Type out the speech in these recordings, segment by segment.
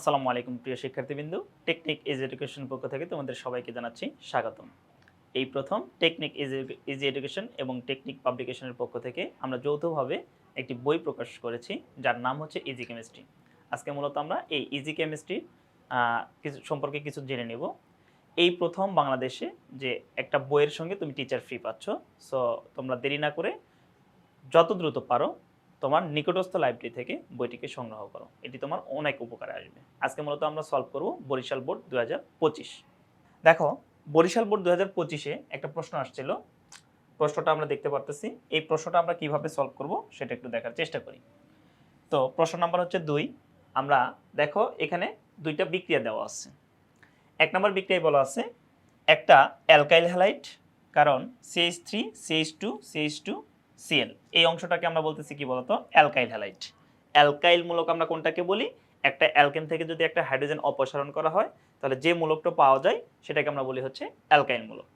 আসসালামু আলাইকুম প্রিয় শিক্ষার্থীবৃন্দ টেকনিক ইজ এডুকেশন পক্ষ থেকে তোমাদের সবাইকে জানাচ্ছি স্বাগতম। এই প্রথম টেকনিক ইজ ইজি এডুকেশন এবং টেকনিক পাবলিকেশনের পক্ষ থেকে আমরা যৌথভাবে একটি বই প্রকাশ করেছি, যার নাম হচ্ছে ইজি কেমিস্ট্রি আজকে মূলত আমরা এই ইজি কেমিস্ট্রি কিছু সম্পর্কে কিছু জেনে নেব। এই প্রথম বাংলাদেশে যে একটা বইয়ের সঙ্গে তুমি টিচার ফ্রি পাচ্ছ সো তোমরা দেরি না করে যত দ্রুত পারো তোমার নিকটস্থ লাইব্রেরি থেকে বইটিকে সংগ্রহ করো। এটি তোমার অনেক উপকারে আসবে। আজকে মূলত আমরা সলভ করব বরিশাল বোর্ড দু হাজার পঁচিশ। দেখো, বরিশাল বোর্ড দু হাজার একটা প্রশ্ন আসছিল। প্রশ্নটা আমরা দেখতে পারতেছি। এই প্রশ্নটা আমরা কীভাবে সলভ করব সেটা একটু দেখার চেষ্টা করি। তো প্রশ্ন নাম্বার হচ্ছে দুই। আমরা, দেখো, এখানে দুইটা বিক্রিয়া দেওয়া আছে। এক নম্বর বিক্রিয়ায় বলা আছে, একটা অ্যালকাইল হ্যালাইট কারণ CH three CH two CH two Cl এই অংশটাকে আমরা বলতেছি কি বলতো? Alkyl halide. অ্যালকাইল মূলক আমরা কোনটাকে বলি? একটা অ্যালকেন থেকে যদি একটা হাইড্রোজেন অপসারণ করা হয়, তাহলে যে মূলকটা পাওয়া যায়, সেটাকে আমরা বলি হচ্ছে অ্যালকাইল মূলক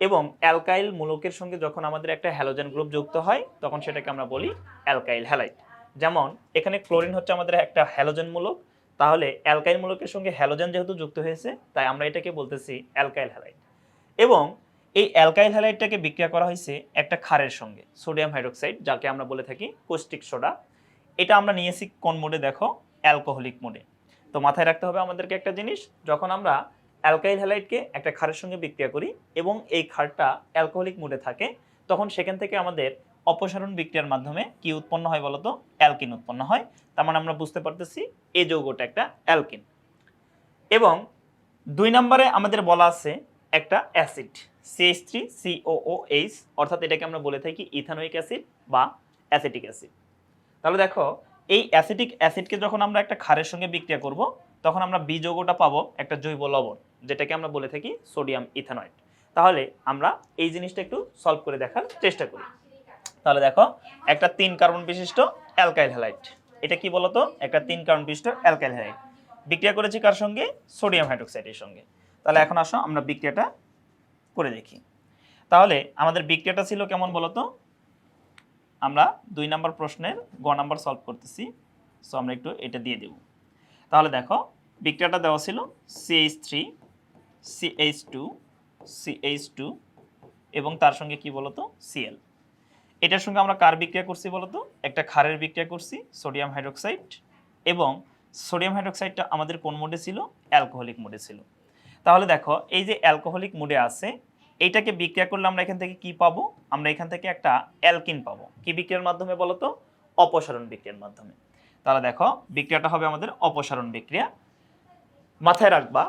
এবং অ্যালকাইল মূলকের সঙ্গে যখন আমাদের একটা হ্যালোজেন গ্রুপ যুক্ত হয়, তখন সেটাকে আমরা বলি অ্যালকাইল হ্যালাইট। যেমন, এখানে ক্লোরিন হচ্ছে আমাদের একটা হ্যালোজেন মূলক। তাহলে অ্যালকাইল মূলকের সঙ্গে হ্যালোজেন যেহেতু যুক্ত হয়েছে, তাই আমরা এটাকে বলতেছি অ্যালকাইল হ্যালাইট। এবং এই অ্যালকাইল হ্যালাইটটাকে বিক্রিয়া করা হয়েছে একটা ক্ষারের সঙ্গে, সোডিয়াম হাইড্রোক্সাইড, যাকে আমরা বলে থাকি কোস্টিক সোডা এটা আমরা নিয়েছি কোন মোডে দেখো? অ্যালকোহলিক মোডে তো মাথায় রাখতে হবে আমাদেরকে একটা জিনিস, যখন আমরা অ্যালকাইল হ্যালাইটকে একটা ক্ষারের সঙ্গে বিক্রিয়া করি এবং এই ক্ষারটা অ্যালকোহলিক মোডে থাকে, তখন সেখান থেকে আমাদের অপসারণ বিক্রিয়ার মাধ্যমে কি উৎপন্ন হয় বলতো? অ্যালকিন উৎপন্ন হয়। তার মানে আমরা বুঝতে পারতেছি এই যৌগটা একটা অ্যালকিন এবং দুই নম্বরে আমাদের বলা আছে একটা অ্যাসিড সিএইচ থ্রি সিওওএইচ অর্থাৎ এটাকে আমরা বলে থাকি ইথানোইক অ্যাসিড বা অ্যাসিটিক অ্যাসিড। তাহলে দেখো, এই অ্যাসিটিক অ্যাসিডকে যখন আমরা একটা ক্ষারের সঙ্গে বিক্রিয়া করব, তখন আমরা বি যৌগটা পাবো একটা জৈব লবণ, যেটাকে আমরা বলে থাকি সোডিয়াম ইথানয়েড। তাহলে আমরা এই জিনিসটা একটু সলভ করে দেখার চেষ্টা করি। তাহলে দেখো, একটা তিন কার্বন বিশিষ্ট অ্যালকাইল হ্যালাইট। এটা কি বলতো? একটা তিন কার্বন বিশিষ্ট অ্যালকাইল হ্যালাইট। বিক্রিয়া করেছি কার সঙ্গে? সোডিয়াম হাইড্রোক্সাইডের সঙ্গে। তাহলে এখন আসো, আমরা বিক্রিয়াটা করে দেখি। তাহলে আমাদের বিক্রিয়াটা ছিল কেমন বলতো? আমরা দুই নাম্বার প্রশ্নের গ নাম্বার সলভ করতেছি। সো আমরা একটু এটা দিয়ে দেব। তাহলে দেখো বিক্রিয়াটা দেওয়া ছিল CH three CH two CH two এবং তার সঙ্গে কি বলতো? সিএল এটার সঙ্গে আমরা কার বিক্রিয়া করছি বলতো? একটা ক্ষারের বিক্রিয়া করছি সোডিয়াম হাইড্রোক্সাইড এবং সোডিয়াম হাইড্রোক্সাইডটা আমাদের কোন মোডে ছিল? অ্যালকোহলিক মোডে ছিল। তাহলে দেখো, এই যে অ্যালকোহলিক মুডে আছে, এইটাকে বিক্রিয়া করলে আমরা এখান থেকে কি পাবো? আমরা এখান থেকে একটা অ্যালকিন পাবো। কি বিক্রিয়ার মাধ্যমে বলো তো? অপসারণ বিক্রিয়ার মাধ্যমে। তাহলে দেখো, বিক্রিয়াটা হবে আমাদের অপসারণ বিক্রিয়া। মাথায় রাখবা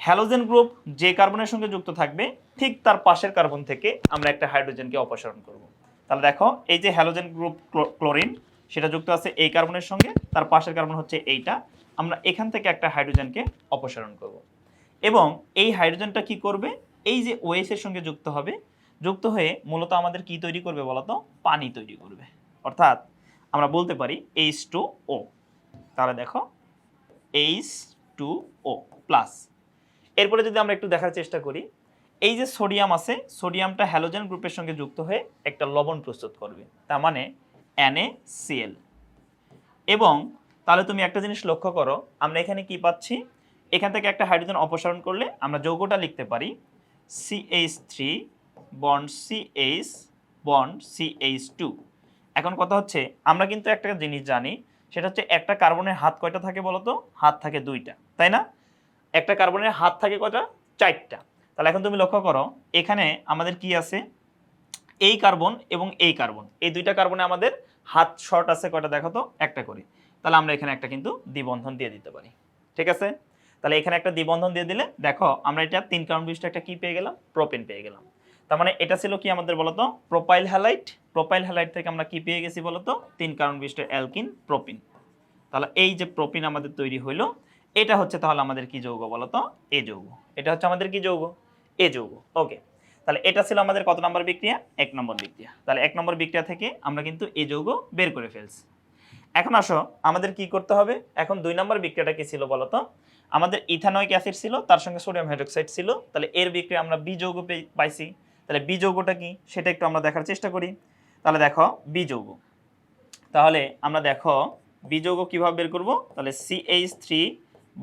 হ্যালোজেন গ্রুপ যে কার্বনের সঙ্গে যুক্ত থাকবে, ঠিক তার পাশের কার্বন থেকে আমরা একটা হাইড্রোজেনকে অপসারণ করব। তাহলে দেখো, এই যে হ্যালোজেন গ্রুপ ক্লোরিন সেটা যুক্ত আছে এই কার্বনের সঙ্গে, তার পাশের কার্বন হচ্ছে এইটা। আমরা এখান থেকে একটা হাইড্রোজেনকে অপসারণ করব। এবং এই হাইড্রোজেনটা কি করবে? এই যে ওএস এর সঙ্গে যুক্ত হবে, যুক্ত হয়ে মূলত আমাদের কি তৈরি করবে বলতো? পানি তৈরি করবে। অর্থাৎ আমরা বলতে পারি এইচ টু ও তাহলে দেখো এইচ টু ও প্লাস এরপরে যদি আমরা একটু দেখার চেষ্টা করি, এই যে সোডিয়াম আছে, সোডিয়ামটা হ্যালোজেন গ্রুপের সঙ্গে যুক্ত হয়ে একটা লবণ প্রস্তুত করবে। তার মানে NaCl এবং তাহলে তুমি একটা জিনিস লক্ষ্য করো, আমরা এখানে কি পাচ্ছি? এখান থেকে একটা হাইড্রোজেন অপসারণ করলে আমরা যৌগটা লিখতে পারি CH three bond CH bond CH two এখন কথা হচ্ছে, আমরা কিন্তু একটা জিনিস জানি, সেটা হচ্ছে একটা কার্বনের হাত কয়টা থাকে বলতো? হাত থাকে দুইটা, তাই না? একটা কার্বনের হাত থাকে কয়টা? চারটা। তাহলে এখন তুমি লক্ষ্য করো, এখানে আমাদের কি আছে? এই কার্বন এবং এই কার্বন এই দুইটা কার্বনে আমাদের হাত শর্ট আছে কয়টা দেখো তো একটা করে। তাহলে আমরা এখানে একটা কিন্তু দ্বিবন্ধন দিয়ে দিতে পারি। ঠিক আছে? তাহলে এখানে একটা দ্বিবন্ধন দিয়ে দিলে, দেখো, আমরা এটা তিন কার্বন বিশিষ্ট একটা কি পেয়ে গেলাম? প্রোপেন পেয়ে গেলাম। তার মানে এটা ছিল কি আমাদের বলতো? Propyl halide. প্রোপাইল হ্যালাইট থেকে আমরা কি পেয়ে গেছি বলতো? তিন কার্বন বিশিষ্ট অ্যালকিন, প্রোপিন। তাহলে এই যে প্রোপিন আমাদের তৈরি হইল, এটা হচ্ছে তাহলে আমাদের কি যৌগ বলতো? এ যৌগ। এটা হচ্ছে আমাদের কি যৌগ? এ যৌগ। ওকে। তাহলে এটা ছিল আমাদের কত নম্বর বিক্রিয়া? এক নম্বর বিক্রিয়া। তাহলে এক নম্বর বিক্রিয়া থেকে আমরা কিন্তু এ যৌগ বের করে ফেলছি। এখন আসো, আমাদের কি করতে হবে? এখন দুই নম্বর বিক্রিয়াটা কি ছিল বলতো আমাদের ইথানয়িক অ্যাসিড ছিল, তার সঙ্গে সোডিয়াম হাইড্রোক্সাইড ছিল। তাহলে এর বিক্রিয়া আমরা যৌগ পাইছি। তাহলে যৌগটা কি? সেটা একটু আমরা দেখার চেষ্টা করি। তাহলে দেখো যৌগ। তাহলে আমরা দেখো যৌগ কীভাবে বের করব? তাহলে সিএইচ থ্রি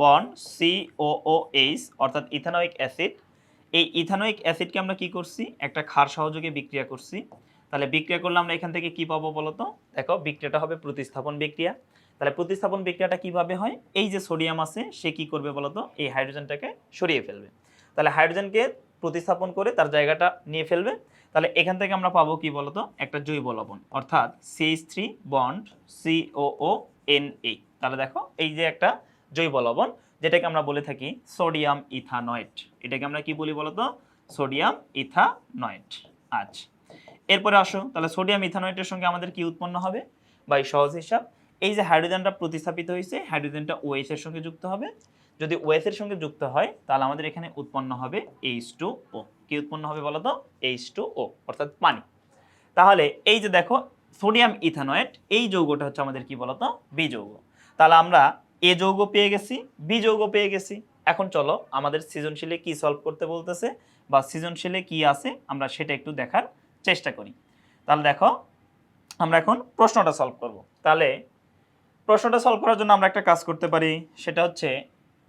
বন্ড সিওওএইচ অর্থাৎ ইথানোয়িক অ্যাসিড। এই ইথানোয়িক অ্যাসিডকে আমরা কি করছি? একটা ক্ষার সহযোগে বিক্রিয়া করছি। তাহলে বিক্রিয়া করলে আমরা এখান থেকে কি পাবো বলতো দেখো, বিক্রিয়াটা হবে প্রতিস্থাপন বিক্রিয়া। তাহলে প্রতিস্থাপন বিক্রিয়াটা কীভাবে হয়? এই যে সোডিয়াম আছে, সে কি করবে বলতো এই হাইড্রোজেনটাকে সরিয়ে ফেলবে। তাহলে হাইড্রোজেনকে প্রতিস্থাপন করে তার জায়গাটা নিয়ে ফেলবে। তাহলে এখান থেকে আমরা পাবো কি বলতো একটা জৈব লবণ, অর্থাৎ CH three bond COO N A তাহলে দেখো, এই যে একটা জৈব লবণ, যেটাকে আমরা বলে থাকি সোডিয়াম ইথানয়েট এটাকে আমরা কি বলি বলতো সোডিয়াম ইথানয়েট আচ্ছা। এরপরে আসো, তাহলে সোডিয়াম ইথানয়েটের সঙ্গে আমাদের কি উৎপন্ন হবে? বা এই সহজ হিসাব। এই যে হাইড্রোজেনটা প্রতিস্থাপিত হয়েছে হাইড্রোজেনটা ওএস এর সঙ্গে যুক্ত হবে। যদি ওএস এর সঙ্গে যুক্ত হয়, তাহলে আমাদের এখানে উৎপন্ন হবে এইচ টু ও কি উৎপন্ন হবে বলতো এইচ টু ও অর্থাৎ পানি। তাহলে এই যে দেখো সোডিয়াম ইথানয়েট এই যৌগটা হচ্ছে আমাদের কি বলতো বি যৌগ। তাহলে আমরা এ যৌগ পেয়ে গেছি বি যৌগ পেয়ে গেছি। এখন চলো, আমাদের সৃজনশীলে কি সলভ করতে বলতেছে, বা সৃজনশীলে কি আছে, আমরা সেটা একটু দেখার চেষ্টা করি। তাহলে দেখো, আমরা এখন প্রশ্নটা সলভ করব। তাহলে প্রশ্নটা সলভ করার জন্য আমরা একটা কাজ করতে পারি, সেটা হচ্ছে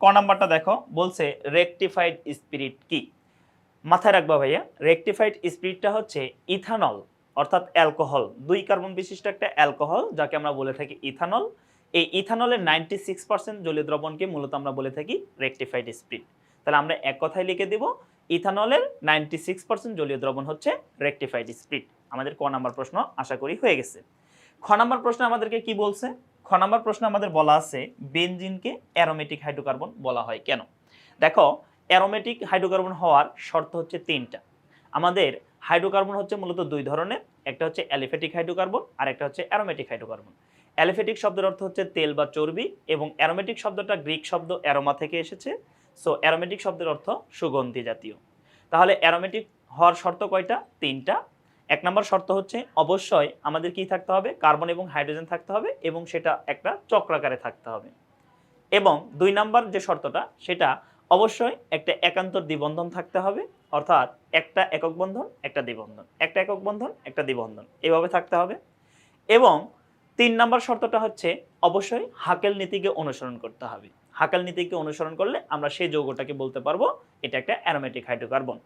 ক নাম্বারটা দেখো, বলছে রেকটিফাইড স্পিরিট কি? মাথায় রাখবা ভাইয়া রেকটিফাইড স্পিরিটটা হচ্ছে ইথানল অর্থাৎ অ্যালকোহল দুই কার্বন বিশিষ্ট একটা অ্যালকোহল যাকে আমরা বলে থাকি ইথানল এই ইথানলের নাইনটি সিক্স পার্সেন্ট জলীয় দ্রবণকে মূলত আমরা বলে থাকি রেকটিফাইড স্পিরিট তাহলে আমরা এক কথায় লিখে দিব ইথানলের নাইনটি সিক্স পার্সেন্ট জলীয় দ্রবণ হচ্ছে রেকটিফাইড স্পিরিট আমাদের ক নাম্বার প্রশ্ন আশা করি হয়ে গেছে। খ নাম্বার প্রশ্ন আমাদেরকে কি বলছে? খ নাম্বার প্রশ্ন আমাদের বলা আছে, বেনজিনকে অ্যারোমেটিক হাইড্রোকার্বন বলা হয় কেন? দেখো অ্যারোমেটিক হাইড্রোকার্বন হওয়ার শর্ত হচ্ছে তিনটা। আমাদের হাইড্রোকার্বন হচ্ছে মূলত দুই ধরনের, একটা হচ্ছে অ্যালিফেটিক হাইড্রোকার্বন আর একটা হচ্ছে অ্যারোমেটিক হাইড্রোকার্বন অ্যালিফেটিক শব্দের অর্থ হচ্ছে তেল বা চর্বি এবং অ্যারোমেটিক শব্দটা গ্রিক শব্দ অ্যারোমা থেকে এসেছে। সো অ্যারোমেটিক শব্দের অর্থ সুগন্ধি জাতীয়। তাহলে অ্যারোমেটিক হওয়ার শর্ত কয়টা? তিনটা। এক নম্বর শর্ত হচ্ছে অবশ্যই আমাদের কি থাকতে হবে? কার্বন এবং হাইড্রোজেন থাকতে হবে এবং সেটা একটা চক্রাকারে থাকতে হবে। এবং দুই নাম্বার যে শর্তটা, সেটা অবশ্যই একটা একান্তর দ্বিবন্ধন থাকতে হবে, অর্থাৎ একটা একক বন্ধন, একটা দ্বিবন্ধন। একটা একক বন্ধন, একটা দ্বিবন্ধন। এভাবে থাকতে হবে। এবং তিন নাম্বার শর্তটা হচ্ছে অবশ্যই হাকেল নীতিকে অনুসরণ করতে হবে। হাকেল নীতিকে অনুসরণ করলে আমরা সেই যৌগটাকে বলতে পারব, এটা একটা অ্যারোমেটিক হাইড্রোকার্বন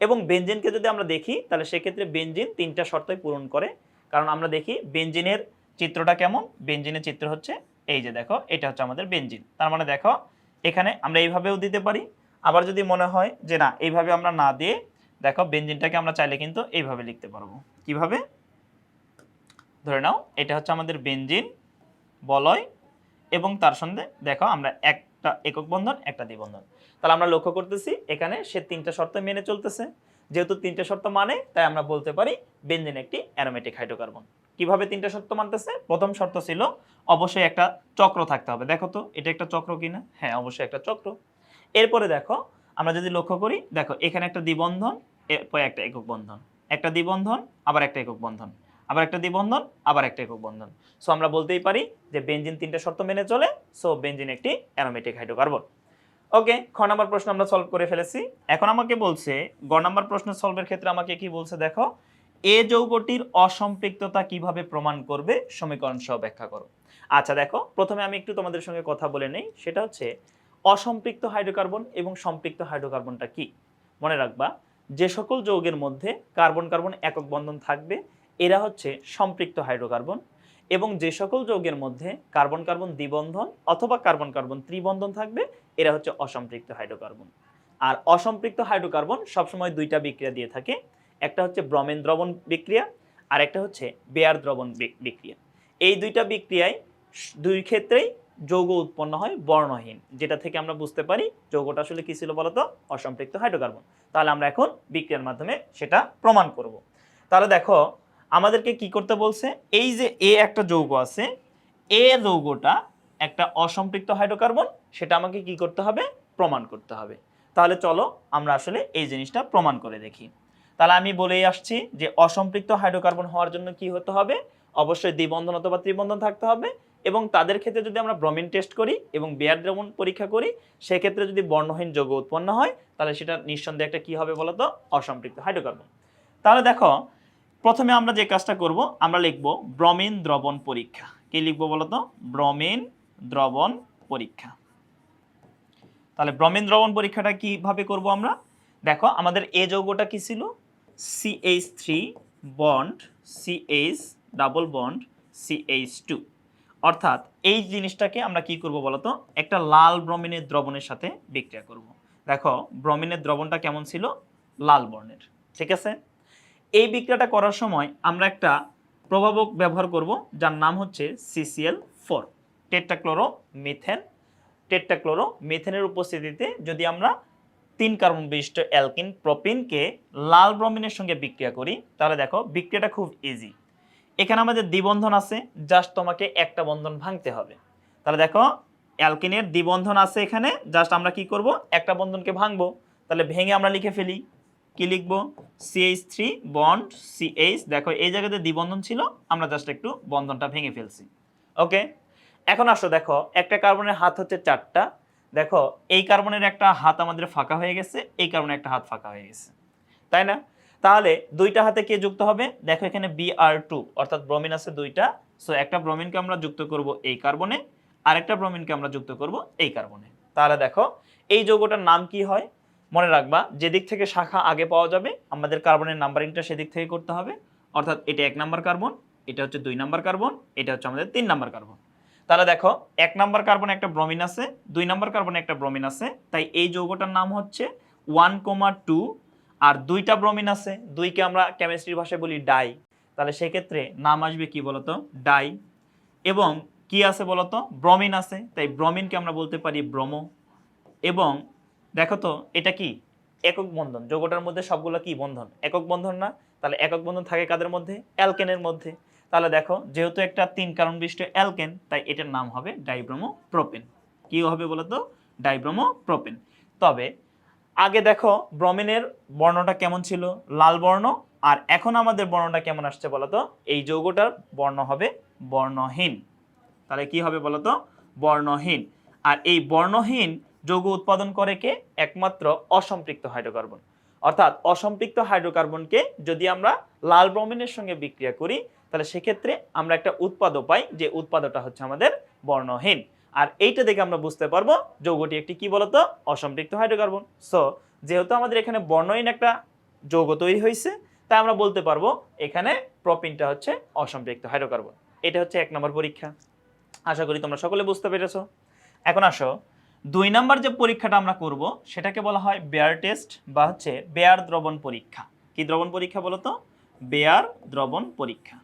এবং বেঞ্জিনকে যদি আমরা দেখি, তাহলে সেক্ষেত্রে বেঞ্জিন তিনটা শর্তই পূরণ করে। কারণ আমরা দেখি বেঞ্জিনের চিত্রটা কেমন? বেঞ্জিনের চিত্র হচ্ছে এই যে দেখো, এটা হচ্ছে আমাদের বেঞ্জিন তার মানে দেখো, এখানে আমরা এইভাবেও দিতে পারি। আবার যদি মনে হয় যে না, এইভাবে আমরা না দিয়ে, দেখো বেঞ্জিনটাকে আমরা চাইলে কিন্তু এইভাবে লিখতে পারব। কীভাবে? ধরে নাও, এটা হচ্ছে আমাদের বেঞ্জিন বলয় এবং তার সঙ্গে দেখো আমরা একটা একক বন্ধন, একটা দ্বিবন্ধন। তাহলে আমরা লক্ষ্য করতেছি এখানে সে তিনটা শর্ত মেনে চলতেছে। যেহেতু তিনটা শর্ত মানে তাই আমরা বলতে পারি বেনজিন একটি অ্যারোমেটিক হাইড্রোকার্বন। কীভাবে তিনটা শর্ত মানতেছে? প্রথম শর্ত ছিল অবশ্যই একটা চক্র থাকতে হবে। দেখো তো, এটা একটা চক্র কিনা? হ্যাঁ অবশ্যই একটা চক্র। এরপরে দেখো, আমরা যদি লক্ষ্য করি, দেখো এখানে একটা দ্বিবন্ধন, এরপরে একটা একক বন্ধন। একটা দ্বিবন্ধন, আবার একটা একক বন্ধন। আবার একটা দ্বিবন্ধন, আবার একটা একক বন্ধন সো আমরা বলতেই পারি যে বেঞ্জিন তিনটা শর্ত মেনে চলে সো বেঞ্জিন একটি অ্যারোমেটিক হাইড্রোকার্বন ওকে খ নাম্বার প্রশ্ন আমরা সলভ করে ফেলেছি। এখন আমাকে বলছে, গ নাম্বার প্রশ্ন সলভের ক্ষেত্রে আমাকে কি বলছে, দেখো, এ যৌগটির অসম্পৃক্ততা কীভাবে প্রমাণ করবে? সমীকরণ সহ ব্যাখ্যা করো। আচ্ছা দেখো, প্রথমে আমি একটু তোমাদের সঙ্গে কথা বলে নেই। সেটা হচ্ছে, অসম্পৃক্ত হাইড্রোকার্বন এবং সম্পৃক্ত হাইড্রোকার্বনটা কি? মনে রাখবা, যে সকল যৌগের মধ্যে কার্বন কার্বন একক বন্ধন থাকবে এরা হচ্ছে সম্পৃক্ত হাইড্রোকার্বন এবং যে সকল যৌগের মধ্যে কার্বন কার্বন দ্বিবন্ধন অথবা কার্বন কার্বন ত্রিবন্ধন থাকবে, এরা হচ্ছে অসম্পৃক্ত হাইড্রোকার্বন। আর অসম্পৃক্ত হাইড্রোকার্বন সবসময় দুইটা বিক্রিয়া দিয়ে থাকে, একটা হচ্ছে ব্রমেন দ্রবণ বিক্রিয়া আর একটা হচ্ছে বেয়ার দ্রবণ বিক্রিয়া। এই দুইটা বিক্রিয়ায় দুই ক্ষেত্রেই যৌগ উৎপন্ন হয় বর্ণহীন, যেটা থেকে আমরা বুঝতে পারি যৌগটা আসলে কী ছিল বলতো? অসম্পৃক্ত হাইড্রোকার্বন। তাহলে আমরা এখন বিক্রিয়ার মাধ্যমে সেটা প্রমাণ করব। তাহলে দেখো আমাদেরকে কি করতে বলছে? এই যে এ একটা যৌগ আছে, এ যৌগটা একটা অসম্পৃক্ত হাইড্রোকার্বন, সেটা আমাকে কি করতে হবে? প্রমাণ করতে হবে। তাহলে চলো আমরা আসলে এই জিনিসটা প্রমাণ করে দেখি। তাহলে আমি বলেই আসছি যে অসম্পৃক্ত হাইড্রোকার্বন হওয়ার জন্য কি হতে হবে? অবশ্যই দ্বিবন্ধন অথবা ত্রিবন্ধন থাকতে হবে এবং তাদের ক্ষেত্রে যদি আমরা ব্রমিন টেস্ট করি এবং বেয়ার দ্রবণ পরীক্ষা করি, সেক্ষেত্রে যদি বর্ণহীন যৌগ উৎপন্ন হয়, তাহলে সেটা নিঃসন্দেহে একটা কি হবে বলতো? অসম্পৃক্ত হাইড্রোকার্বন। তাহলে দেখো প্রথমে আমরা যে কাজটা করব, আমরা লিখব ব্রমিন দ্রবণ পরীক্ষা। কি লিখব বলতো? ব্রমিন দ্রবণ পরীক্ষা। তাহলে ব্রমিন দ্রবণ পরীক্ষাটা কীভাবে করব আমরা? দেখো, আমাদের এ যৌগটা কি ছিল? CH three bond CH double bond CH two অর্থাৎ এই জিনিসটাকে আমরা কি করব বলতো? একটা লাল ব্রমিনের দ্রবণের সাথে বিক্রিয়া করব। দেখো, ব্রমিনের দ্রবণটা কেমন ছিল? লাল বর্ণের। ঠিক আছে? এই বিক্রিয়াটা করার সময় আমরা একটা প্রভাবক ব্যবহার করব, যার নাম হচ্ছে CCl four tetrachloro methane tetrachloro মিথেনের উপস্থিতিতে যদি আমরা তিন কার্বন বিশিষ্ট অ্যালকিন প্রোপিনকে লাল ব্রমিনের সঙ্গে বিক্রিয়া করি, তাহলে দেখো বিক্রিয়াটা খুব ইজি এখানে আমাদের দ্বিবন্ধন আছে জাস্ট তোমাকে একটা বন্ধন ভাঙতে হবে। তাহলে দেখো, অ্যালকিনের দ্বিবন্ধন আছে এখানে জাস্ট আমরা কি করব, একটা বন্ধনকে ভাঙবো। তাহলে ভেঙে আমরা লিখে ফেলি। কি লিখব? সিএইচ থ্রি বন্ড সিএইচ দেখো এই জায়গাতে দ্বিবন্ধন ছিল, আমরা জাস্ট একটু বন্ধনটা ভেঙে ফেলছি। ওকে এখন আসো, দেখো, একটা কার্বনের হাত হচ্ছে চারটা। দেখো, এই কার্বনের একটা হাত আমাদের ফাঁকা হয়ে গেছে, এই কার্বনের একটা হাত ফাঁকা হয়ে গেছে। তাই না? তাহলে দুইটা হাতে কে যুক্ত হবে? দেখো এখানে বি আর টু অর্থাৎ ব্রোমিন আছে দুইটা। সো একটা ব্রোমিনকে আমরা যুক্ত করব এই কার্বনে, আরেকটা ব্রোমিনকে আমরা যুক্ত করব এই কার্বনে। তাহলে দেখো, এই যৌগটার নাম কি হয়? মনে রাখবা যেদিক থেকে শাখা আগে পাওয়া যাবে, আমাদের কার্বনের নাম্বারিংটা সেদিক থেকে করতে হবে। অর্থাৎ এটা এক নাম্বার কার্বন, এটা হচ্ছে দুই নাম্বার কার্বন, এটা হচ্ছে আমাদের তিন নাম্বার কার্বন। তাহলে দেখো, এক নাম্বার কার্বনে একটা ব্রোমিন আছে, দুই নাম্বার কার্বনে একটা ব্রোমিন আছে, তাই এই যৌগটার নাম হচ্ছে ওয়ান কোমা টু, আর দুইটা ব্রোমিন আছে, দুইকে আমরা কেমিস্ট্রির ভাষায় বলি ডাই। তাহলে সেক্ষেত্রে নাম আসবে কি বলতো? ডাই। এবং কি আছে বলতো? ব্রমিন আছে, তাই ব্রমিনকে আমরা বলতে পারি ব্রোমো। এবং দেখো তো, এটা কি? একক বন্ধন। যৌগটার মধ্যে সবগুলো কি? বন্ধন। একক বন্ধন না? তাহলে একক বন্ধন থাকে কাদের মধ্যে? অ্যালকেনের মধ্যে। তাহলে দেখো, যেহেতু একটা তিন কারণ বিশিষ্ট অ্যালকেন, তাই এটার নাম হবে ডাইব্রোমো প্রোপেন কি হবে বলতো? ডাইব্রোমো প্রোপেন তবে, আগে দেখো, ব্রমিনের বর্ণটা কেমন ছিল? লাল বর্ণ। আর এখন আমাদের বর্ণটা কেমন আসছে বলতো? এই যৌগটার বর্ণ হবে বর্ণহীন। তাহলে কি হবে বলতো? বর্ণহীন। আর এই বর্ণহীন যৌগ উৎপাদন করে কে? একমাত্র অসম্পৃক্ত হাইড্রোকার্বন। অর্থাৎ অসম্পৃক্ত হাইড্রোকার্বনকে যদি আমরা লাল ব্রমিনের সঙ্গে বিক্রিয়া করি, তাহলে সেক্ষেত্রে আমরা একটা উৎপাদক পাই যে উৎপাদটা হচ্ছে আমাদের বর্ণহীন। আর এইটা দেখে আমরা বুঝতে পারব যৌগটি একটি কি বলতো? অসম্পৃক্ত হাইড্রোকার্বন। সো যেহেতু আমাদের এখানে বর্ণহীন একটা যৌগ তৈরি হয়েছে, তাই আমরা বলতে পারব এখানে প্রোপিনটা হচ্ছে অসম্পৃক্ত হাইড্রোকার্বন। এটা হচ্ছে এক নম্বর পরীক্ষা। আশা করি তোমরা সকলে বুঝতে পেরেছ। এখন আসো। দুই নাম্বার যে পরীক্ষাটা আমরা করব, সেটাকে বলা হয় বেয়ার টেস্ট বা হচ্ছে বেয়ার দ্রবণ পরীক্ষা। কি দ্রবণ পরীক্ষা বলো তো বেয়ার দ্রবণ পরীক্ষা।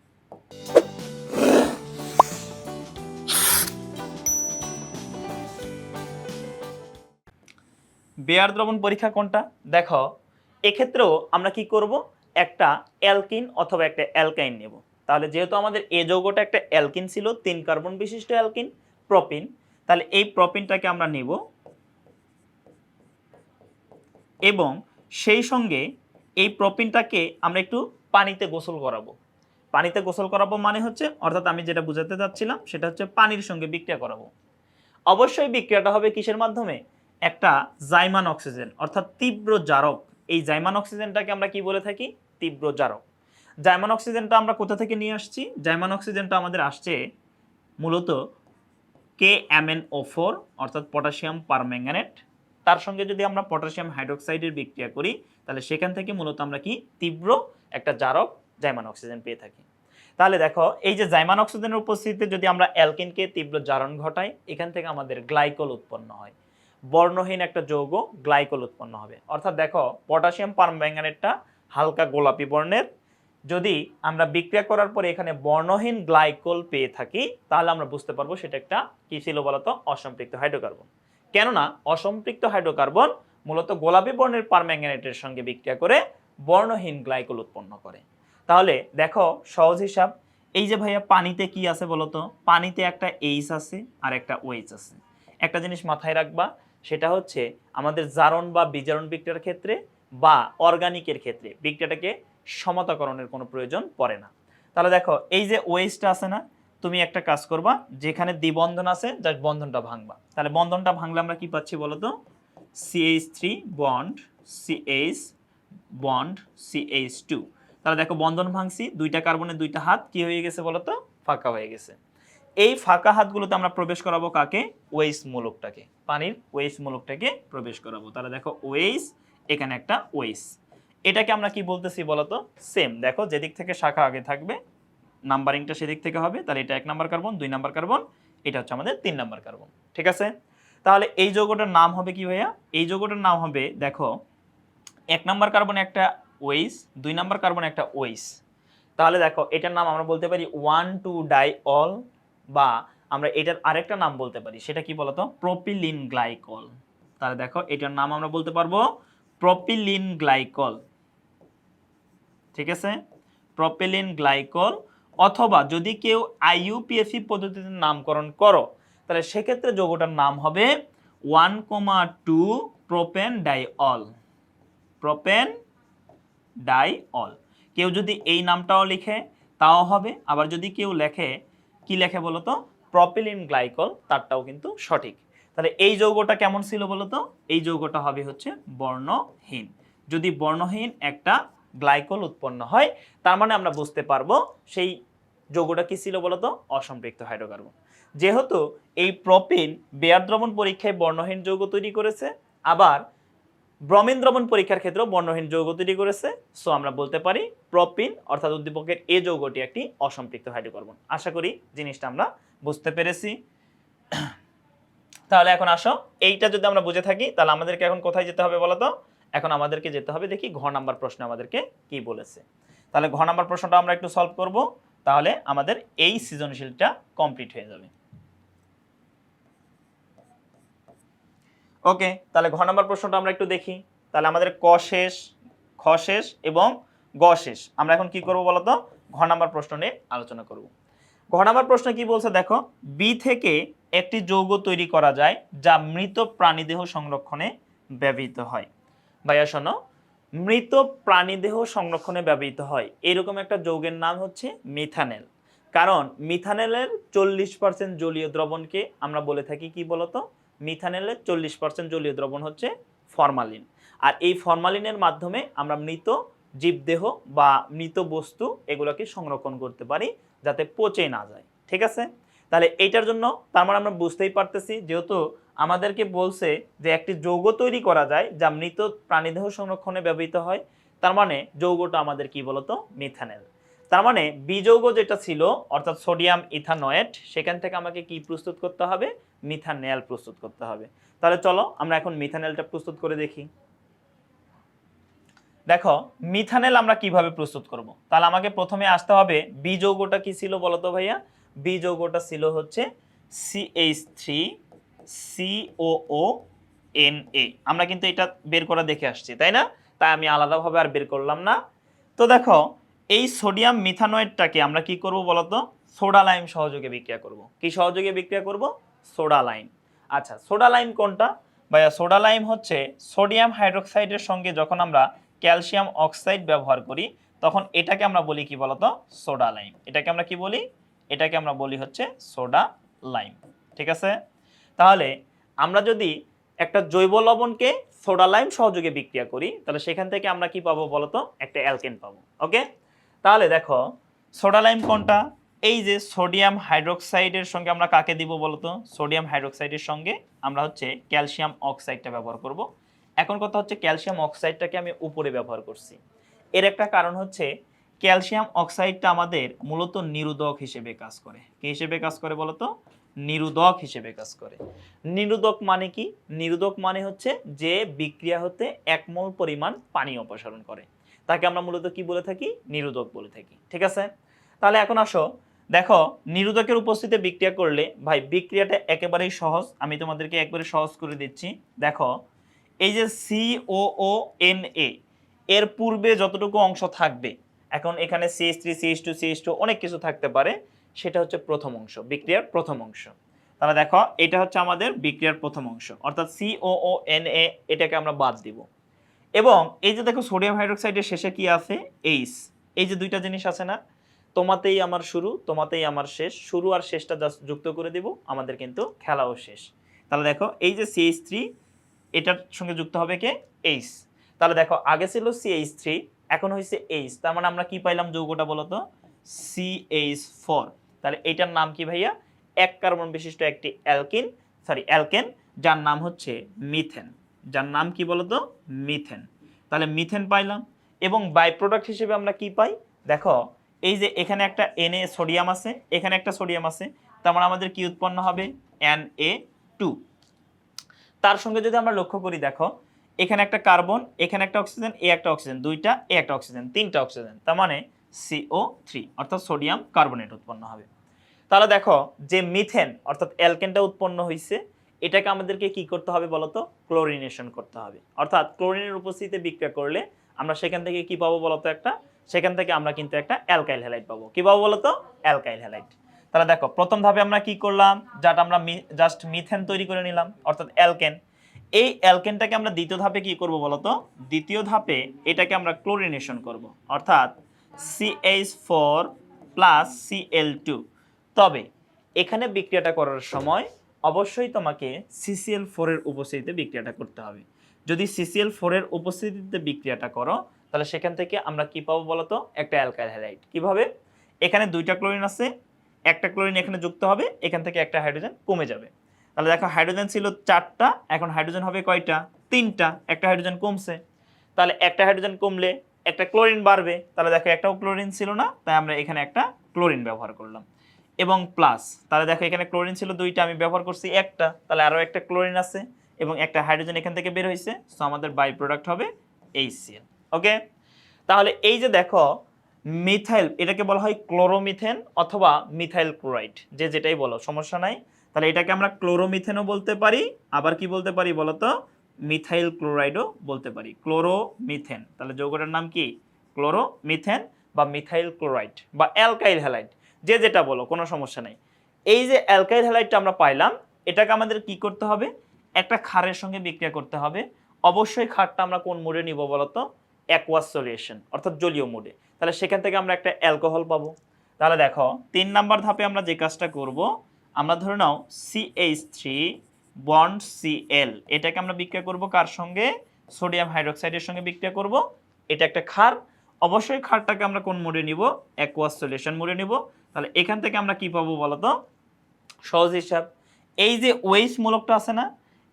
বেয়ার দ্রবণ পরীক্ষা কোনটা? দেখো, এক্ষেত্রেও আমরা কি করব? একটা অ্যালকিন অথবা একটা অ্যালকাইন নেব। তাহলে যেহেতু আমাদের এ যৌগটা একটা অ্যালকিন ছিল, তিন কার্বন বিশিষ্ট অ্যালকিন প্রোপিন তাহলে এই প্রপিনটাকে আমরা নেব। এবং সেই সঙ্গে এই প্রপিনটাকে আমরা একটু পানিতে গোসল করাবো। পানিতে গোসল করাবো মানে হচ্ছে, অর্থাৎ আমি যেটা বোঝাতে চাচ্ছিলাম, সেটা হচ্ছে পানির সঙ্গে বিক্রিয়া করাবো। অবশ্যই বিক্রিয়াটা হবে কিসের মাধ্যমে? একটা জাইমান অক্সিজেন, অর্থাৎ তীব্র জারক। এই জাইমান অক্সিজেনটাকে আমরা কি বলে থাকি? তীব্র জারক। জাইমান অক্সিজেনটা আমরা কোথা থেকে নিয়ে আসছি? জাইমান অক্সিজেনটা আমাদের আসছে মূলত কে ও ফোর অর্থাৎ পটাশিয়াম পারম্যাঙ্গানেট তার সঙ্গে যদি আমরা পটাশিয়াম হাইড্রোক্সাইডের বিক্রিয়া করি, তাহলে সেখান থেকে মূলত আমরা কি? তীব্র একটা জারক জাইমান অক্সিজেন পেয়ে থাকি। তাহলে দেখো, এই যে জাইমান অক্সিজেনের উপস্থিতিতে যদি আমরা অ্যালকিনকে তীব্র জারণ ঘটাই, এখান থেকে আমাদের গ্লাইকল উৎপন্ন হয়। বর্ণহীন একটা যৌগ গ্লাইকল উৎপন্ন হবে। অর্থাৎ দেখো পটাশিয়াম পারম্যাঙ্গানেটটা হালকা গোলাপি বর্ণের যদি আমরা বিক্রিয়া করার পরে এখানে বর্ণহীন গ্লাইকোল পেয়ে থাকি, তাহলে আমরা বুঝতে পারব সেটা একটা কি ছিল বলতো? অসম্পৃক্ত হাইড্রোকার্বন। কেননা অসম্পৃক্ত হাইড্রোকার্বন মূলত গোলাপি বর্ণের পারম্যাঙ্গানেটের সঙ্গে বিক্রিয়া করে বর্ণহীন গ্লাইকোল উৎপন্ন করে। তাহলে দেখো, সহজ হিসাব, এই যে ভাইয়া পানিতে কি আছে বলতো? পানিতে একটা এইচ আছে আর একটা ওএইচ আছে। একটা জিনিস মাথায় রাখবা, সেটা হচ্ছে আমাদের জারণ বা বিজারণ বিক্রিয়ার ক্ষেত্রে বা অর্গানিকের ক্ষেত্রে, বিক্রিয়াটাকে সমতাকরণের কোনো প্রয়োজন পড়ে না। তাহলে দেখো, এই যে ওয়েস্টটা আছে না, তুমি একটা কাজ করবা, যেখানে দ্বিবন্ধন আছে জাস্ট বন্ধনটা ভাঙবা। তাহলে বন্ধনটা ভাঙলে আমরা কি পাচ্ছি বলো তো CH three bond CH bond CH two তাহলে দেখো, বন্ধন ভাঙছি, দুইটা কার্বনের দুইটা হাত, কি হয়ে গেছে বলো তো ফাঁকা হয়ে গেছে। এই ফাঁকা হাতগুলোতে আমরা প্রবেশ করাবো কাকে? ওয়েস মূলকটাকে। পানির ওয়েস মূলকটাকে প্রবেশ করাবো। তাহলে দেখো ওয়েস এখানে একটা ওয়েস এটাকে আমরা কি বলতেছি বলতো? সেম দেখো, যেদিক থেকে শাখা আগে থাকবে নাম্বারিংটা সেদিক থেকে হবে, তাহলে এটা এক নাম্বার কার্বন দুই নাম্বার কার্বন এটা হচ্ছে আমাদের তিন নাম্বার কার্বন ঠিক আছে? তাহলে এই যৌগটার নাম হবে কি ভাইয়া? এই যৌগটার নাম হবে, দেখো, এক নাম্বার কার্বন একটা ওয়েস দুই নাম্বার কার্বন একটা ওয়েস তাহলে দেখো, এটার নাম আমরা বলতে পারি ওয়ান টু ডাই অল বা আমরা এটার আরেকটা নাম বলতে পারি, সেটা কি বলতো? প্রোপিলিন গ্লাইকল তাহলে দেখো, এটার নাম আমরা বলতে পারব প্রোপিলিন গ্লাইকল ঠিক আছে? প্রোপিলিন গ্লাইকল অথবা যদি কেউ আইইউপিএসি পদ্ধতিতে নামকরণ করো, তাহলে সেক্ষেত্রে যৌগটার নাম হবে one comma two propane diol propane diol কেউ যদি এই নামটাও লিখে, তাও হবে। আবার যদি কেউ লেখে, কি লেখে বলো তো? প্রপিলিন গ্লাইকল তারটাও কিন্তু সঠিক। তাহলে এই যৌগটা কেমন ছিল বলো তো? এই যৌগটা হবে হচ্ছে বর্ণহীন। যদি বর্ণহীন একটা গ্লাইকল উৎপন্ন হয়, তার মানে আমরা বুঝতে পারব সেই যৌগটা কি ছিল বলতো? অসম্পৃক্ত হাইড্রোকার্বন। যেহেতু এই প্রোপিন বেয়ার দ্রবণ পরীক্ষায় বর্ণহীন যৌগ তৈরি করেছে, আবার ব্রমিন দ্রবণ পরীক্ষার ক্ষেত্রেও বর্ণহীন যৌগ তৈরি করেছে সো আমরা বলতে পারি প্রোপিন অর্থাৎ উদ্দীপকের এ যৌগটি একটি অসম্পৃক্ত হাইড্রোকার্বন। আশা করি জিনিসটা আমরা বুঝতে পেরেছি। তাহলে এখন আসো, এইটা যদি আমরা বুঝে থাকি, তাহলে আমাদেরকে এখন কোথায় যেতে হবে বলো তো এখন আমাদেরকে যেতে হবে দেখি ঘ নাম্বার প্রশ্ন আমাদেরকে কি বলেছে। তাহলে ঘ নাম্বার প্রশ্নটা আমরা একটু সলভ করব, তাহলে আমাদের এই সৃজনশীলটা কমপ্লিট হয়ে যাবে। ওকে তাহলে ঘ নাম্বার প্রশ্নটা আমরা একটু দেখি। তাহলে আমাদের ক শেষ, খ শেষ এবং গ শেষ। আমরা এখন কি করব বলতো? ঘ নাম্বার প্রশ্ন নিয়ে আলোচনা করব। ঘ নাম্বার প্রশ্ন কি বলছে দেখো? বি থেকে একটি যৌগ তৈরি করা যায় যা মৃত প্রাণীদেহ সংরক্ষণে ব্যবহৃত হয়। ভাইয়া, শোনো, মৃত প্রাণীদেহ সংরক্ষণে ব্যবহৃত হয়। এরকম একটা যৌগের নাম হচ্ছে মিথানেল। কারণ মিথানেলের চল্লিশ পার্সেন্ট জলীয় দ্রবণকে আমরা বলে থাকি কি বলতো? মিথানেলের চল্লিশ পার্সেন্ট জলীয় দ্রবণ হচ্ছে ফরমালিন। আর এই ফরমালিনের মাধ্যমে আমরা মৃত জীবদেহ বা মৃত বস্তু এগুলোকে সংরক্ষণ করতে পারি যাতে পচে না যায়। ঠিক আছে? তাহলে এইটার জন্য তার মানে আমরা বুঝতেই পারতেছি, যেহেতু আমাদেরকে বলছে যে একটি যৌগ তৈরি করা যায় যা মৃত প্রাণীদেহ সংরক্ষণে ব্যবহৃত হয়। তার মানে যৌগটা আমাদের কি বলতো? মিথানেল। তার মানে বিযৌগ যেটা ছিল, অর্থাৎ সোডিয়াম ইথানয়েট সেখান থেকে আমাকে কি প্রস্তুত করতে হবে? মিথানেল প্রস্তুত করতে হবে। তাহলে চলো আমরা এখন মিথানেলটা প্রস্তুত করে দেখি। দেখো, মিথানেল আমরা কীভাবে প্রস্তুত করব? তাহলে আমাকে প্রথমে আসতে হবে বি যৌগটা কি ছিল বলো তো ভাইয়া? বি যৌগটা ছিল হচ্ছে CH three COO N A আমরা কিন্তু এটা বের করা দেখে আসছি, তাই না? তাই আমি আলাদাভাবে আর বের করলাম না। তো দেখো, এই সোডিয়াম মিথানয়েডটাকে আমরা কি করব বলতো? সোডা লাইম সহযোগে বিক্রিয়া করব। কি সহযোগে বিক্রিয়া করব? Soda lime. আচ্ছা সোডা লাইম কোনটা? ভাইয়া, সোডা লাইম হচ্ছে সোডিয়াম হাইড্রোক্সাইডের সঙ্গে যখন আমরা ক্যালসিয়াম অক্সাইড ব্যবহার করি, তখন এটাকে আমরা বলি কি বলতো? Soda lime. এটাকে আমরা কি বলি? এটাকে আমরা বলি হচ্ছে সোডা লাইম। ঠিক আছে? তাহলে আমরা যদি একটা জৈব লবণকে সোডা লাইম সহযোগে বিক্রিয়া করি, তাহলে সেখান থেকে আমরা কি পাবো বলতো? একটা অ্যালকেন পাবো, ওকে? তাহলে দেখো, সোডা লাইম কোনটা? এই যে সোডিয়াম হাইড্রোক্সাইডের সঙ্গে আমরা কাকে দিব বলতো? সোডিয়াম হাইড্রোক্সাইডের সঙ্গে আমরা হচ্ছে ক্যালসিয়াম অক্সাইডটা ব্যবহার করব। এখন কথা হচ্ছে ক্যালসিয়াম অক্সাইডটাকে আমি উপরে ব্যবহার করছি। এর একটা কারণ হচ্ছে ক্যালসিয়াম অক্সাইডটা আমাদের মূলত নিরোধক হিসেবে কাজ করে। কি হিসেবে কাজ করে বলতো? নিরোধক হিসেবে কাজ করে। নিরোধক মানে কি? নিরোধক মানে হচ্ছে যে বিক্রিয়া হতে এক মোল পরিমাণ পানি অপসারণ করে। তাকে আমরা মূলত কি বলে থাকি? নিরোধক বলে থাকি। ঠিক আছে? তাহলে এখন আসো, দেখো নিরোধকের উপস্থিতিতে বিক্রিয়া করলে, ভাই, বিক্রিয়াটা একেবারেই সহজ। আমি তোমাদেরকে একবারে সহজ করে দিচ্ছি। দেখো, এই যে সিওও এন এ এর পূর্বে যতটুকু অংশ থাকবে, এখন এখানে CS three CS two CS two অনেক কিছু থাকতে পারে। সেটা হচ্ছে প্রথম অংশ, বিক্রিয়ার প্রথম অংশ। তাহলে দেখো, এটা হচ্ছে আমাদের বিক্রিয়ার প্রথম অংশ, অর্থাৎ সিওও এন এ এটাকে আমরা বাদ দিব। এবং এই যে দেখো, সোডিয়াম হাইড্রোক্সাইডের শেষে কি আছে? এইস এই যে দুইটা জিনিস আছে না, তোমাতেই আমার শুরু, তোমাতেই আমার শেষ। শুরু আর শেষটা জাস্ট যুক্ত করে দিব, আমাদের কিন্তু খেলাও শেষ। তাহলে দেখো, এই যে সিএইচ থ্রি এটার সঙ্গে যুক্ত হবে কে? এইচ তাহলে দেখো, আগে ছিল সিএইচ থ্রি এখন হয়েছে এইচ তার মানে আমরা কি পাইলাম যৌগটা বলতো? সিএইচ ফোর তাহলে এটার নাম কি ভাইয়া? এক কার্বন বিশিষ্ট একটি অ্যালকিন সরি অ্যালকেন, যার নাম হচ্ছে মিথেন। যার নাম কি বলতো? মিথেন। তাহলে মিথেন পাইলাম। এবং বাই প্রোডাক্ট হিসেবে আমরা কি পাই? দেখো, এই যে এখানে একটা এনএ সোডিয়াম আছে, এখানে একটা সোডিয়াম আছে, তার মানে আমাদের কি উৎপন্ন হবে? এন এ টু তার সঙ্গে যদি আমরা লক্ষ্য করি, দেখো, এখানে একটা কার্বন, এখানে একটা অক্সিজেন, এ একটা অক্সিজেন, দুইটা, এ একটা অক্সিজেন, তিনটা অক্সিজেন। তার মানে সিও থ্রি অর্থাৎ সোডিয়াম কার্বনেট উৎপন্ন হবে। তাহলে দেখো, যে মিথেন, অর্থাৎ অ্যালকেনটা উৎপন্ন হয়েছে এটাকে আমাদেরকে কি করতে হবে বলতো ক্লোরিনেশন করতে হবে। অর্থাৎ ক্লোরিনের উপস্থিতিতে বিক্রিয়া করলে আমরা সেখান থেকে কি পাবো বলতো একটা? সেখান থেকে আমরা কিন্তু একটা অ্যালকাইল হ্যালাইড পাবো। কি পাবো বলতো অ্যালকাইল হ্যালাইড। তাহলে দেখো, প্রথম ধাপে আমরা কি করলাম? যাটা আমরা জাস্ট মিথেন তৈরি করে নিলাম, অর্থাৎ অ্যালকেন। এই অ্যালকেনটাকে আমরা দ্বিতীয় ধাপে কি করব বলতো দ্বিতীয় ধাপে এটাকে আমরা ক্লোরিনেশন করব। অর্থাৎ CH four plus Cl two তবে এখানে বিক্রিয়াটা করার সময় অবশ্যই তোমাকে সিসিএল ফোরের উপস্থিতিতে বিক্রিয়াটা করতে হবে। যদি সিসিএল ফোরের উপস্থিতিতে বিক্রিয়াটা করো, তাহলে সেখান থেকে আমরা কি পাবো বলতো? একটা অ্যালকাইল হ্যালাইড কীভাবে? এখানে দুইটা ক্লোরিন আছে, একটা ক্লোরিন এখানে যুক্ত হবে, এখান থেকে একটা হাইড্রোজেন কমে যাবে। তাহলে দেখো, হাইড্রোজেন ছিল চারটা, এখন হাইড্রোজেন হবে কয়টা? তিনটা, একটা হাইড্রোজেন কমছে। তাহলে একটা হাইড্রোজেন কমলে একটা ক্লোরিন বাড়বে, তাহলে দেখো একটাও ক্লোরিন ছিল না, তাই আমরা এখানে একটা ক্লোরিন ব্যবহার করলাম। এবং প্লাস তাহলে দেখো এখানে ক্লোরিন ছিল দুইটা, আমি ব্যবহার করছি একটা, তাহলে আরও একটা ক্লোরিন আছে এবং একটা হাইড্রোজেন এখান থেকে বের হয়েছে সো আমাদের বাই প্রোডাক্ট হবে এইচসিএল ওকে তাহলে এই যে দেখো মিথাইল এটাকে বলা হয় ক্লোরোমিথেন অথবা মিথাইল ক্লোরাইড যে যেটাই বলো, সমস্যা নাই। তাহলে এটাকে আমরা ক্লোরোমিথেনও বলতে পারি, আবার কি বলতে পারি বলো তো মিথাইল ক্লোরাইডও বলতে পারি। ক্লোরোমিথেন। তাহলে যৌগটার নাম কি? ক্লোরোমিথেন বা মিথাইল ক্লোরাইড বা অ্যালকাইল হ্যালাইড যে যেটা বলো, কোনো সমস্যা নেই। এই যে অ্যালকাইল হ্যালাইডটা আমরা পাইলাম, এটাকে আমাদের কি করতে হবে? একটা ক্ষারের সঙ্গে বিক্রিয়া করতে হবে। অবশ্যই ক্ষারটা আমরা কোন মোডে নিব বলতো? অ্যাকোয়াস সলিউশন অর্থাৎ জলীয় মোডে। তাহলে সেখান থেকে আমরা একটা অ্যালকোহল পাবো। তাহলে দেখো, তিন নাম্বার ধাপে আমরা যে কাজটা করব, আমরা ধরে নাও সিএইচ থ্রি বন্ড সিএল এটাকে আমরা বিক্রিয়া করব কার সঙ্গে? সোডিয়াম হাইড্রোক্সাইডের সঙ্গে বিক্রিয়া করব। এটা একটা ক্ষার। অবশ্যই ক্ষারটাকে আমরা কোন মোডে নিব? অ্যাকোয়াস সলিউশন মোডে নিব। তাহলে এখান থেকে আমরা কি পাবো বলতো? সহজ হিসাব। এই যে ওয়েস মূলকটা আছে না,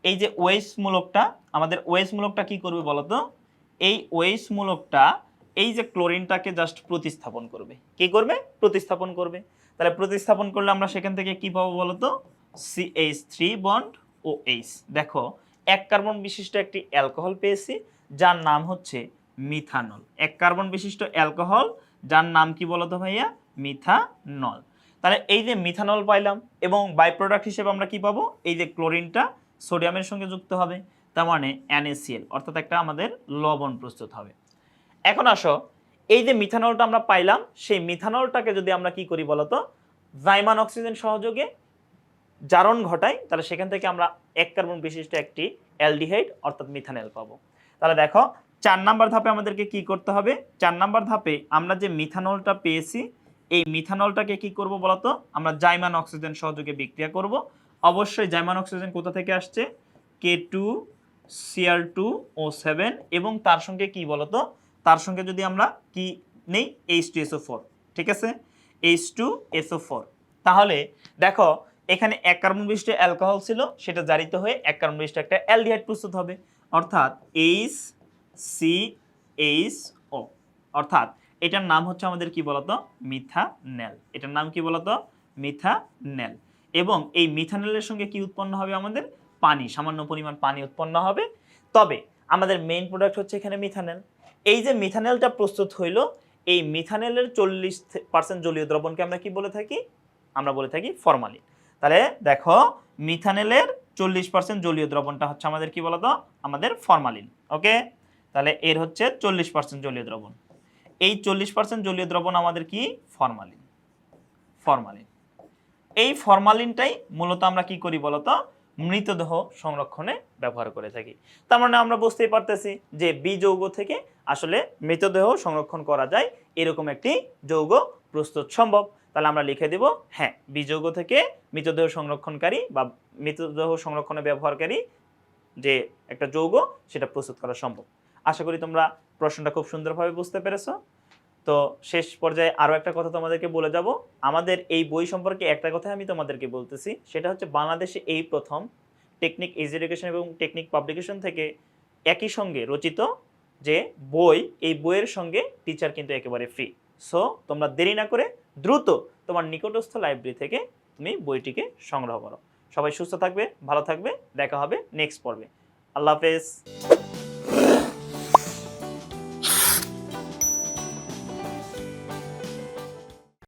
এই যে ওয়েস মূলকটা, আমাদের ওয়েস মূলকটা কি করবে বলতো? এই ওয়েস মূলকটা, এই যে ক্লোরিনটাকে জাস্ট প্রতিস্থাপন করবে। কি করবে? প্রতিস্থাপন করবে। তাহলে প্রতিস্থাপন করলে আমরা সেখান থেকে কি পাবো বলতো? CH three bond O H. দেখো, এক কার্বন বিশিষ্ট একটি অ্যালকোহল পেয়েছি, যার নাম হচ্ছে মিথানল। এক কার্বন বিশিষ্ট অ্যালকোহল, যার নাম কি বলতো ভাইয়া? মিথানল। তাহলে এই যে মিথানল পাইলাম এবং বাই প্রোডাক্ট হিসেবে আমরা কি পাবো? এই যে ক্লোরিনটা সোডিয়ামের সঙ্গে যুক্ত হবে, তার মানে NaCl, অর্থাৎ একটা আমাদের লবণ প্রস্তুত হবে। এখন আসো, এই যে মিথানলটা আমরা পাইলাম, সেই মিথানলটাকে যদি আমরা কি করি বলতো জাইমান অক্সিজেন সহযোগে জারণ ঘটাই তাহলে সেখান থেকে আমরা এক কার্বন বিশিষ্ট একটি অ্যালডিহাইড, অর্থাৎ মিথানেল পাবো। তাহলে দেখো, চার নাম্বার ধাপে আমাদেরকে কি করতে হবে? চার নাম্বার ধাপে আমরা যে মিথানলটা পেয়েছি, এই মিথানলটাকে কি করব বলতো? আমরা জাইমান অক্সিজেন সহযোগে বিক্রিয়া করব। অবশ্যই জাইমান অক্সিজেন কোথা থেকে আসছে? K two Cr two O seven এবং তার সঙ্গে কি বলতো? তার সঙ্গে যদি আমরা কি নেই? এইচ টু এসও ফোর ঠিক আছে? এইচ টু এসও ফোর তাহলে দেখো এখানে এক কার্বন বিশিষ্ট অ্যালকোহল ছিল, সেটা জারিত হয়ে এক কার্বন বিশিষ্ট একটা অ্যালডিহাইড প্রস্তুত হবে। অর্থাৎ এইচ সি এইচ ও অর্থাৎ এটার নাম হচ্ছে আমাদের কি বলতো? মিথানেল। এটার নাম কি বলতো? মিথানেল। এবং এই মিথানেলের সঙ্গে কি উৎপন্ন হবে আমাদের? পানি, সামান্য পরিমাণ পানি উৎপন্ন হবে। তবে আমাদের মেইন প্রোডাক্ট হচ্ছে এখানে মিথানেল। এই যে মিথানেলটা প্রস্তুত হইল, এই মিথানেলের চল্লিশ পার্সেন্ট জলীয় দ্রবণকে আমরা কি বলে থাকি? আমরা বলে থাকি ফরমালিন তাহলে দেখো, মিথানেলের চল্লিশ পার্সেন্ট জলীয় দ্রবণটা হচ্ছে আমাদের কি বলতো? আমাদের ফরমালিন, ওকে? তাহলে এর হচ্ছে চল্লিশ পার্সেন্ট জলীয় দ্রবণ। এই চল্লিশ পার্সেন্ট জলীয় দ্রবণ আমাদের কি? Formalin formalin. এই ফরমালিনটাই মূলত আমরা কি করি বলতো? মৃতদেহ সংরক্ষণে ব্যবহার করে থাকি। তার মানে আমরা বুঝতেই পারতেছি যে বি যৌগ থেকে আসলে মৃতদেহ সংরক্ষণ করা যায়, এরকম একটি যৌগ প্রস্তুত সম্ভব, তাহলে আমরা লিখে দিব হ্যাঁ বি যৌগ থেকে মৃতদেহ সংরক্ষণকারী বা মৃতদেহ সংরক্ষণে ব্যবহারকারী যে একটা যৌগ, সেটা প্রস্তুত করা সম্ভব। আশা করি তোমরা প্রশ্নটা খুব সুন্দরভাবে বুঝতে পেরেছ। তো শেষ পর্যায়ে আরও একটা কথা তোমাদেরকে বলে যাব। আমাদের এই বই সম্পর্কে একটা কথা আমি তোমাদেরকে বলতেছি, সেটা হচ্ছে বাংলাদেশে এই প্রথম টেকনিক ইজ এডুকেশন এবং টেকনিক পাবলিকেশন থেকে একই সঙ্গে রচিত যে বই, এই বইয়ের সঙ্গে টিচার কিন্তু একেবারে ফ্রি। সো তোমরা দেরি না করে দ্রুত তোমার নিকটস্থ লাইব্রেরি থেকে তুমি বইটিকে সংগ্রহ করো। সবাই সুস্থ থাকবে, ভালো থাকবে। দেখা হবে নেক্সট পর্বে। আল্লাহ হাফেজ।